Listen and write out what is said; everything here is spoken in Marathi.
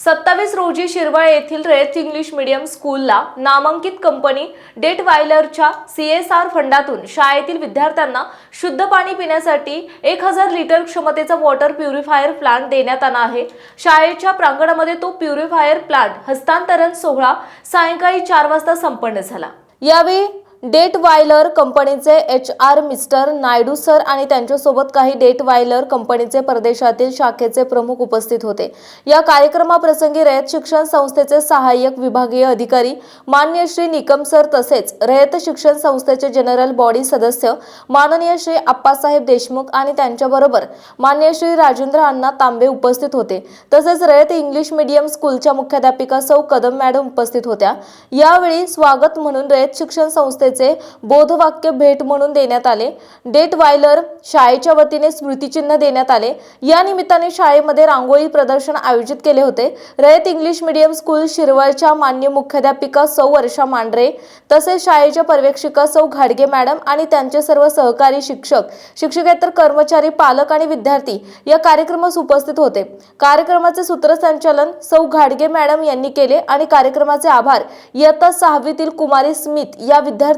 सत्तावीस रोजी शिरवळ येथील रेथ इंग्लिश मीडियम स्कूलला नामांकित कंपनी डेट वायलरच्या सी एस आर फंडातून शाळेतील विद्यार्थ्यांना शुद्ध पाणी पिण्यासाठी एक हजार लिटर क्षमतेचा वॉटर प्युरिफायर प्लांट देण्यात आला आहे. शाळेच्या प्रांगणामध्ये तो प्युरिफायर प्लांट हस्तांतरण सोहळा सायंकाळी चार वाजता संपन्न झाला. यावेळी डेट वायलर कंपनीचे H R mister Naidu sir आणि त्यांच्यासोबत काही डेट वायलर कंपनीचे परदेशातील शाखेचे प्रमुख उपस्थित होते. या कार्यक्रमाप्रसंगी रयत शिक्षण संस्थेचे सहाय्यक विभागीय अधिकारी मान्य श्री निकम सर तसेच रयत शिक्षण संस्थेचे जनरल बॉडी सदस्य माननीय श्री आप्पासाहेब देशमुख आणि त्यांच्याबरोबर मान्य श्री राजेंद्र अण्णा तांबे उपस्थित होते. तसेच रयत इंग्लिश मीडियम स्कूलच्या मुख्याध्यापिका सौ कदम मॅडम उपस्थित होत्या. यावेळी स्वागत म्हणून रयत शिक्षण संस्थे संस्थेचे बोधवाक्य भेट म्हणून देण्यात आले. डेट वायलर शाळेच्या वतीने स्मृतिचिन्ह देण्यात आले. या निमित्ताने शाळेमध्ये रांगोळी प्रदर्शन आयोजित केले होते. रयत इंग्लिश मीडियम स्कूल शिरवळच्या मान्य मुख्याध्यापिका सौ वर्षा मांढरे तसेच शाळेच्या पर्यवेक्षिका सौ घाडगे मॅडम आणि त्यांचे सर्व सहकारी शिक्षक शिक्षकेतर कर्मचारी पालक आणि विद्यार्थी या कार्यक्रमास उपस्थित होते. कार्यक्रमाचे सूत्रसंचालन सौ घाडगे मॅडम यांनी केले आणि कार्यक्रमाचे आभार इयत्ता सहावीतील कुमारी स्मिथ या विद्यार्थी